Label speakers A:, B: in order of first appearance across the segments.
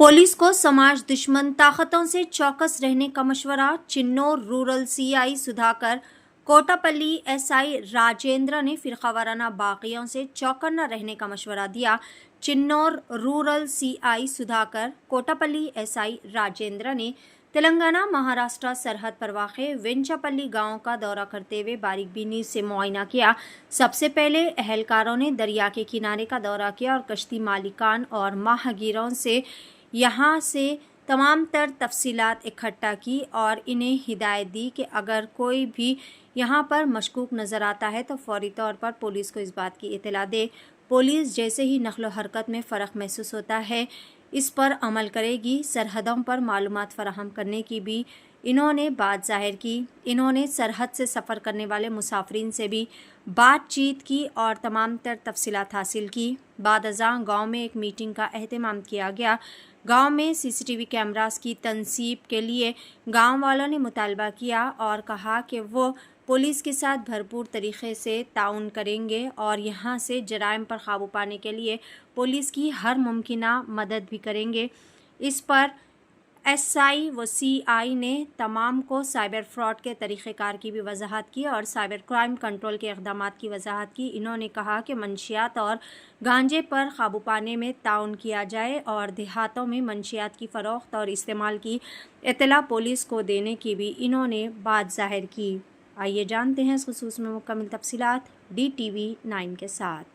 A: پولیس کو سماج دشمن طاقتوں سے چوکس رہنے کا مشورہ، چنور رورل سی آئی سدھاکر کوٹا پلی ایس آئی راجیندر نے فرقہ وارانہ باغیوں سے چوکنا رہنے کا مشورہ دیا۔ چنور رورل سی آئی سدھاکر کوٹا پلی ایس آئی راجیندر نے تلنگانہ مہاراشٹرا سرحد پر واقع ونچاپلی گاؤں کا دورہ کرتے ہوئے باریک بینی سے معائنہ کیا۔ سب سے پہلے اہلکاروں نے دریا کے کنارے کا دورہ کیا اور کشتی مالکان اور ماہگیروں سے یہاں سے تمام تر تفصیلات اکٹھا کی اور انہیں ہدایت دی کہ اگر کوئی بھی یہاں پر مشکوک نظر آتا ہے تو فوری طور پر پولیس کو اس بات کی اطلاع دے۔ پولیس جیسے ہی نقل و حرکت میں فرق محسوس ہوتا ہے، اس پر عمل کرے گی۔ سرحدوں پر معلومات فراہم کرنے کی بھی انہوں نے بات ظاہر کی۔ انہوں نے سرحد سے سفر کرنے والے مسافرین سے بھی بات چیت کی اور تمام تر تفصیلات حاصل کی۔ بعد ازاں گاؤں میں ایک میٹنگ کا اہتمام کیا گیا۔ گاؤں میں سی سی ٹی وی کیمراز کی تنصیب کے لیے گاؤں والوں نے مطالبہ کیا اور کہا کہ وہ پولیس کے ساتھ بھرپور طریقے سے تعاون کریں گے اور یہاں سے جرائم پر قابو پانے کے لیے پولیس کی ہر ممکنہ مدد بھی کریں گے۔ اس پر ایس آئی و سی آئی نے تمام کو سائبر فراڈ کے طریقہ کار کی بھی وضاحت کی اور سائبر کرائم کنٹرول کے اقدامات کی وضاحت کی۔ انہوں نے کہا کہ منشیات اور گانجے پر قابو پانے میں تعاون کیا جائے اور دیہاتوں میں منشیات کی فروخت اور استعمال کی اطلاع پولیس
B: کو دینے کی بھی انہوں نے بات ظاہر
A: کی۔ آئیے جانتے ہیں اس خصوص میں مکمل تفصیلات۔ ڈی ٹی وی نائن کے ساتھ۔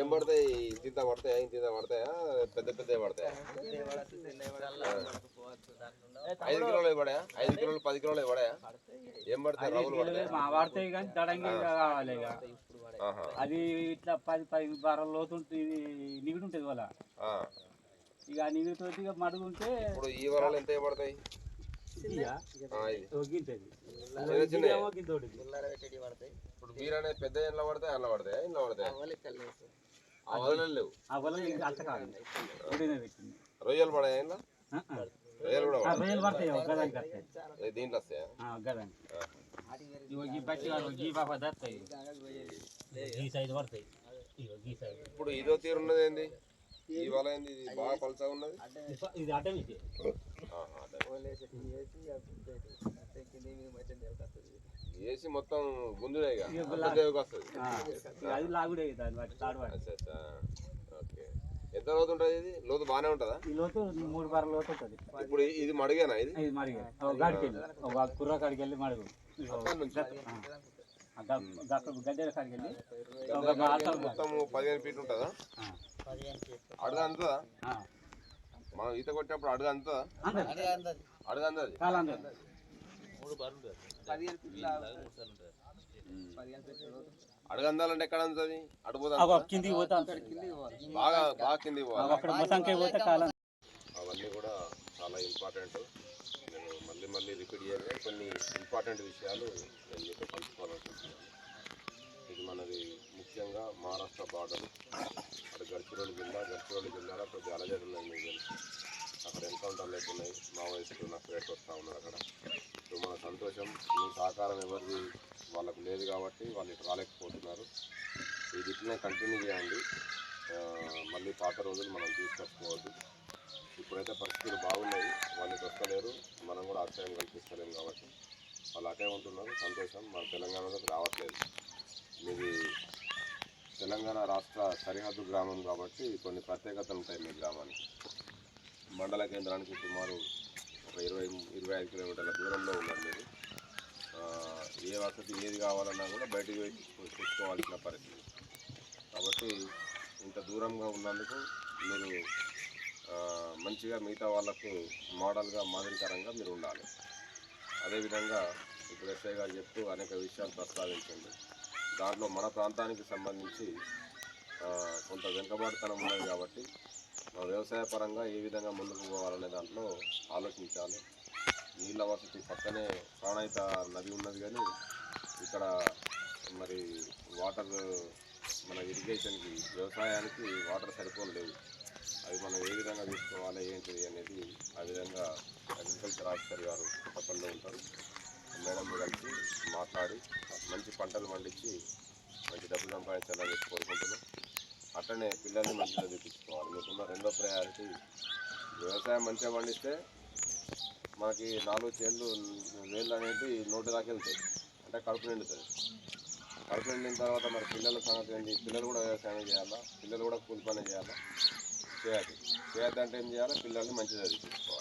B: ఏం పడతాయి? ఇంత పడతాయా? ఇంత పడతాయా? పెద్ద పెద్ద పడతాయా? ఐదు కిలోలు పడాయా? ఐదు కిలోలు పది కిలోలు పడాయా? ఏం పడతాయి? రవ్వులు పడతాయా?
C: కానీ దడంగి కావాలి. అది ఇట్లా పది పది బార లోతుంటుంది ఇది నిగుడు ఉంటుంది వాళ్ళ. ఇక నిగుడుతో ఇక మడుగు ఉంటే
B: ఇప్పుడు ఈ వరాలు ఎంత పడతాయి? ఇప్పుడు బీర్ అనేది పెద్ద ఎండ్ల పడతాయి అందులో పడతాయా? ఇంట్లో పడతాయా? రొయ్యలు పడాయా ఇంట్లో. రొయ్యలు కూడా
C: ఆ,
B: పడతాయి దీంట్లో వస్తాయా? ఇప్పుడు ఇదో తీరు ఉన్నది ఏంది? ఈ వల ఏంది ఇది బాగా పలసగా ఉన్నది?
C: ఇది.
B: ఏసి మొత్తం గుంజేవికి వస్తుంది.
C: అది లాగుడే తాడు
B: అచ్చా ఓకే. ఎంత లోతు ఉంటుంది ఇది? లోతు బాగానే ఉంటుందా?
C: ఈ లోతు మూడు బార లోతు ఉంటుంది.
B: ఇప్పుడు ఇది మడిగేనా ఇది?
C: ఇది మరి ఒక గాడికి వెళ్ళి ఒక కుర్ర కాడికి వెళ్ళి మడుగు. కాడికి వెళ్ళి
B: మొత్తం పదిహేను ఫీట్ ఉంటుందా? మనం ఈత కొట్టినప్పుడు అడుగు అందుతుందా అడుగు అందది అడుగు అందాలంటే ఎక్కడ అందుతుంది
C: కిందికి పోతా
B: బాగా బాగా కింది పోవాలి.
C: అక్కడ మొత్తంకి పోతే కాలం
B: అవన్నీ కూడా చాలా ఇంపార్టెంట్ నేను మళ్ళీ మళ్ళీ రిపీట్ చేయాలి. కొన్ని ఇంపార్టెంట్ విషయాలు నేను మీతో పంచుకోవాలనుకుంటున్నాను. ఇది మనది ముఖ్యంగా మహారాష్ట్ర బార్డర్ అక్కడ జిల్లా గడ్చిరోలు జిల్లాలో కొద్దిగా అలజడి ఉన్నాయి. మీకు తెలుసు అక్కడ ఎన్కౌంటర్లు అవుతున్నాయి మావోయిస్టులు నాకు రేట్ వస్తూ ఉన్నారు అక్కడ. సో మన సంతోషం మీ సహకారం ఎవరిది వాళ్ళకు లేదు కాబట్టి వాళ్ళు ఇటు రాలేకపోతున్నారు. ఇది ఇట్లనే కంటిన్యూ చేయండి. మళ్ళీ పాత రోజులు మనం తీసుకొచ్చుకోవద్దు. ఇప్పుడైతే పరిస్థితులు బాగున్నాయి. వాళ్ళకి వస్తలేరు. మనం కూడా ఆశ్రయం కల్పిస్తలేము కాబట్టి వాళ్ళు అటే ఉంటున్నారు. సంతోషం. మన తెలంగాణలోకి రావట్లేదు. మీది తెలంగాణ రాష్ట్ర సరిహద్దు గ్రామం కాబట్టి కొన్ని ప్రత్యేకతలు ఉంటాయి మీ గ్రామానికి. మండల కేంద్రానికి సుమారు ఒక ఇరవై ఇరవై ఐదు కిలోమీటర్ల దూరంలో ఉన్నారు మీరు. ఏ వసతి ఏది కావాలన్నా కూడా బయటికి పోయి చూసుకోవాల్సిన తెచ్చుకోవాల్సిన పరిస్థితి. కాబట్టి ఇంత దూరంగా ఉన్నందుకు మీరు మంచిగా మిగతా వాళ్ళకు మోడల్గా మాదిరికరంగా మీరు ఉండాలి. అదేవిధంగా ఇప్పుడు ఎస్ఐ గారు చెప్తూ అనేక విషయాలు ప్రస్తావించండి. దాంట్లో మన ప్రాంతానికి సంబంధించి కొంత వెనుకబాటుతనం ఉన్నది కాబట్టి వ్యవసాయ పరంగా ఏ విధంగా ముందుకు పోవాలనే దాంట్లో ఆలోచించాలి. నీళ్ళ వసతి పక్కనే ప్రాణాయిత నది ఉన్నది కానీ ఇక్కడ మరి వాటర్ మన ఇరిగేషన్కి వ్యవసాయానికి వాటర్ సరిపోని లేవు. అవి మనం ఏ విధంగా తీసుకోవాలి ఏంటిది అనేది ఆ విధంగా అగ్రికల్చర్ ఆఫీసర్ గారు కొత్తపల్లిలో ఉంటారు. మేడం కలిసి మాట్లాడి మంచి పంటలు పండించి మంచి డబ్బులు సంపాదించాలని చెప్పి కోరుకుంటున్నాం. అట్లనే పిల్లల్ని మంచిగా చూపించుకోవాలి. మీకున్న రెండో ప్రయారిటీ వ్యవసాయం మంచిగా పండిస్తే మనకి నాలుగు చేళ్ళు వేళ్ళు అనేది నోటి దాకా వెళ్తాయి. అంటే కడుపు నిండుతుంది. కడుపు నిండిన తర్వాత మరి పిల్లల సంగతి ఏంటి? పిల్లలు కూడా వ్యవసాయం చేయాలా? పిల్లలు కూడా కూలి పని చేయాలా? చేయాలి. చేయద్దంటే ఏం చేయాలి? పిల్లల్ని మంచిగా చదివించుకోవాలి.